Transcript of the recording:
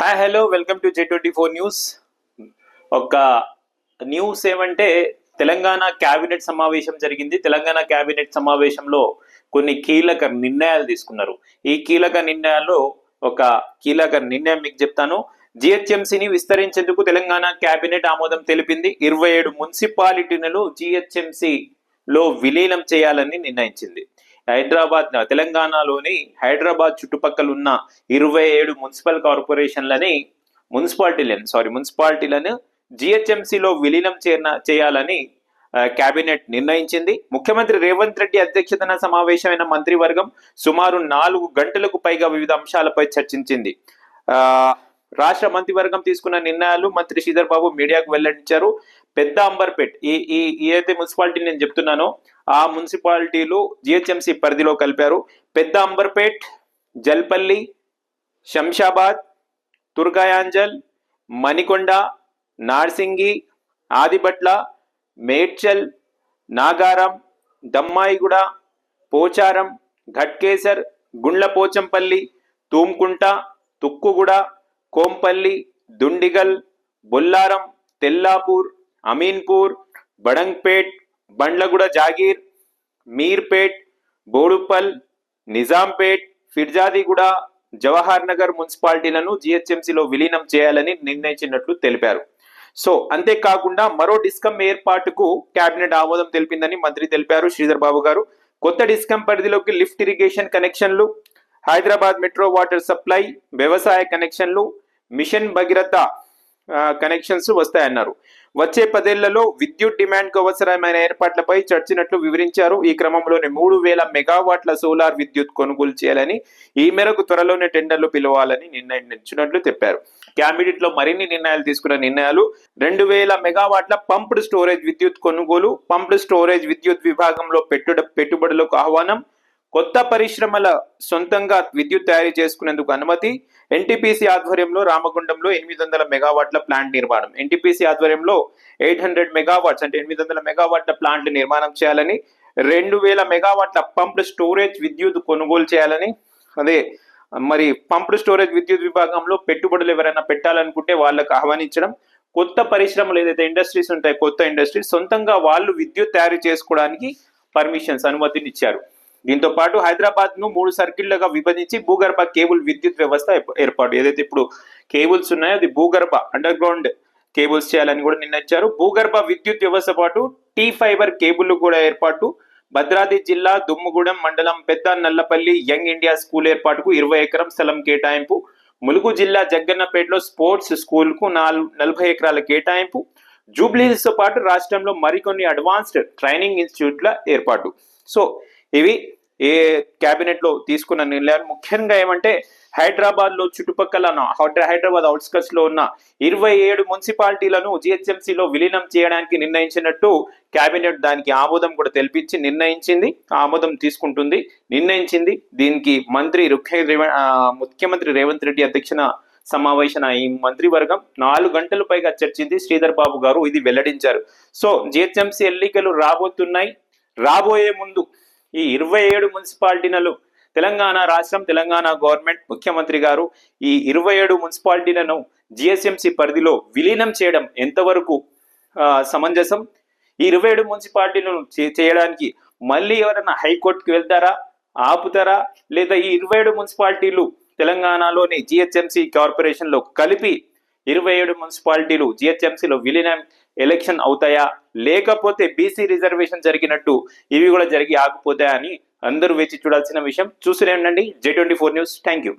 Hi hello welcome to J twenty four news ఒక news ఏమంటే Telangana cabinet సమావేశం జరిగింది. తెలంగాణ క్యాబినెట్ సమావేశంలో కొన్ని కీలక నిర్ణయాలు తీసుకున్నారు. ఈ కీలక నిర్ణయాల్లో ఒక కీలక నిర్ణయం మీకు చెప్తాను. జిహెచ్ఎంసీని విస్తరించేందుకు తెలంగాణ క్యాబినెట్ ఆమోదం తెలిపింది. ఇరవై ఏడు మున్సిపాలిటీలను జిహెచ్ఎంసీలో విలీనం చేయాలని నిర్ణయించింది. హైదరాబాద్ తెలంగాణలోని హైదరాబాద్ చుట్టుపక్కల ఉన్న ఇరవై ఏడు మున్సిపల్ కార్పొరేషన్లని మున్సిపాలిటీలను సారీ మున్సిపాలిటీలను జిహెచ్ఎంసీలో విలీనం చేన చేయాలని కేబినెట్ నిర్ణయించింది. ముఖ్యమంత్రి రేవంత్ రెడ్డి అధ్యక్షతన సమావేశమైన మంత్రివర్గం సుమారు నాలుగు గంటలకు పైగా వివిధ అంశాలపై చర్చించింది. ఆ, రాష్ట్ర మంత్రివర్గం తీసుకున్న నిర్ణయాలు మంత్రి శ్రీధర్ బాబు మీడియాకు వెల్లడించారు. పెద్ద అంబర్పేట్ ఈ ఈ ఏదైతే మున్సిపాలిటీ నేను చెప్తున్నానో ఆ మున్సిపాలిటీలు జిహెచ్ఎంసీ పరిధిలో కలిపారు. పెద్ద అంబర్పేట్ జల్పల్లి శంషాబాద్ తుర్గాయాంజల్ మణికొండ నార్సింగి ఆదిబట్ల మేడ్చల్ నాగారం దమ్మాయిగూడ పోచారం ఘట్కేసర్ గుండ్లపోచంపల్లి తూమ్కుంట తుక్కుగూడ కోంపల్లి దుండిగల్ బొల్లారం తెల్లాపూర్ అమీన్పూర్ బడంగ్పేట్ బండ్లగూడ జాగీర్ మీర్పేట్ బోడుపల్ నిజాంపేట్ ఫిర్జాదిగూడ జవహర్ నగర్ మున్సిపాలిటీలను జిహెచ్ఎంసీలో విలీనం చేయాలని నిర్ణయించినట్లు తెలిపారు. సో అంతేకాకుండా మరో డిస్కమ్ ఏర్పాటుకు కేబినెట్ ఆమోదం తెలిపిందని మంత్రి తెలిపారు శ్రీధర్ బాబు గారు. కొత్త డిస్కమ్ పరిధిలోకి లిఫ్ట్ ఇరిగేషన్ కనెక్షన్లు హైదరాబాద్ మెట్రో వాటర్ సప్లై వ్యవసాయ కనెక్షన్లు మిషన్ భగీరథ కనెక్షన్స్ వస్తాయన్నారు. వచ్చే పదేళ్ళలో విద్యుత్ డిమాండ్కు అవసరమైన ఏర్పాట్లపై చర్చినట్లు వివరించారు. ఈ క్రమంలోనే మూడు వేల మెగావాట్ల సోలార్ విద్యుత్ కొనుగోలు చేయాలని ఈ మేరకు త్వరలోనే టెండర్లు పిలవాలని నిర్ణయించినట్లు చెప్పారు. క్యాబినెట్లో మరిన్ని నిర్ణయాలు తీసుకున్న నిర్ణయాలు రెండు వేల మెగావాట్ల పంప్డ్ స్టోరేజ్ విద్యుత్ కొనుగోలు పంప్డ్ స్టోరేజ్ విద్యుత్ విభాగంలో పెట్టుబడులకు ఆహ్వానం కొత్త పరిశ్రమల సొంతంగా విద్యుత్ తయారు చేసుకునేందుకు అనుమతి ఎన్టీపీసీ ఆధ్వర్యంలో రామగుండంలో ఎనిమిది వందల మెగావాట్ల ప్లాంట్ నిర్మాణం. ఎన్టీపీసీ ఆధ్వర్యంలో ఎయిట్ హండ్రెడ్ మెగావాట్స్ అంటే ఎనిమిది వందల మెగావాట్ల ప్లాంట్ నిర్మాణం చేయాలని రెండు వేల మెగావాట్ల పంప్డ్ స్టోరేజ్ విద్యుత్ కొనుగోలు చేయాలని అదే మరి పంప్డ్ స్టోరేజ్ విద్యుత్ విభాగంలో పెట్టుబడులు ఎవరైనా పెట్టాలనుకుంటే వాళ్ళకు ఆహ్వానించడం. కొత్త పరిశ్రమలు ఏదైతే ఇండస్ట్రీస్ ఉంటాయి కొత్త ఇండస్ట్రీస్ సొంతంగా వాళ్ళు విద్యుత్ తయారు చేసుకోవడానికి పర్మిషన్స్ అనుమతిని ఇచ్చారు. దీంతో పాటు హైదరాబాద్ను మూడు సర్కిళ్ళుగా విభజించి భూగర్భ కేబుల్ విద్యుత్ వ్యవస్థ ఏర్పాటు. ఏదైతే ఇప్పుడు కేబుల్స్ ఉన్నాయో అది భూగర్భ అండర్ గ్రౌండ్ కేబుల్స్ చేయాలని కూడా నిర్ణయించారు భూగర్భ విద్యుత్ వ్యవస్థ పాటు టీ ఫైబర్ కేబుల్ కూడా ఏర్పాటు. భద్రాద్రి జిల్లా దుమ్ముగూడెం మండలం పెద్ద నల్లపల్లి యంగ్ ఇండియా స్కూల్ ఏర్పాటుకు ఇరవై ఎకరం స్థలం కేటాయింపు. ములుగు జిల్లా జగ్గన్నపేటలో స్పోర్ట్స్ స్కూల్కు నాలుగు నలభై ఎకరాల కేటాయింపు. జూబ్లీహిల్స్తో పాటు రాష్ట్రంలో మరికొన్ని అడ్వాన్స్డ్ ట్రైనింగ్ ఇన్స్టిట్యూట్ల ఏర్పాటు. సో ఇవి ఏ కేబినెట్లో తీసుకున్న నిర్ణయాలు. ముఖ్యంగా ఏమంటే హైదరాబాద్లో చుట్టుపక్కల హైదరాబాద్ అవుట్స్కట్స్లో ఉన్న ఇరవై ఏడు మున్సిపాలిటీలను జిహెచ్ఎంసీలో విలీనం చేయడానికి నిర్ణయించినట్టు కేబినెట్ దానికి ఆమోదం కూడా తెలిపించి నిర్ణయించింది. ఆమోదం తీసుకుంటుంది. నిర్ణయించింది. దీనికి మంత్రి రుఖ్య ముఖ్యమంత్రి రేవంత్ రెడ్డి అధ్యక్షన సమావేశన ఈ మంత్రివర్గం నాలుగు గంటల పైగా చర్చింది. శ్రీధర్ బాబు గారు ఇది వెల్లడించారు. సో జిహెచ్ఎంసీ ఎన్నికలు రాబోతున్నాయి. రాబోయే ముందు ఈ ఇరవై ఏడు మున్సిపాలిటీలలో తెలంగాణ రాష్ట్రం తెలంగాణ గవర్నమెంట్ ముఖ్యమంత్రి గారు ఈ ఇరవై ఏడు మున్సిపాలిటీలను జిఎస్ఎంసి పరిధిలో విలీనం చేయడం ఎంతవరకు సమంజసం? ఈ ఇరవై ఏడు మున్సిపాలిటీలను చేయడానికి మళ్ళీ ఎవరైనా హైకోర్టుకి వెళ్తారా? ఆపుతారా? లేదా ఈ ఇరవై ఏడు మున్సిపాలిటీలు తెలంగాణలోని జిహెచ్ఎంసి కార్పొరేషన్లో కలిపి ఇరవై ఏడు మున్సిపాలిటీలు జిహెచ్ఎంసీలో విలీనం ఎలక్షన్ అవుతాయా? లేకపోతే బీసీ రిజర్వేషన్ జరిగినట్టు ఇవి కూడా జరిగి ఆగిపోతాయా అని అందరూ వేచి చూడాల్సిన విషయం. చూస్తూనే ఉండండి. J twenty four news. Thank you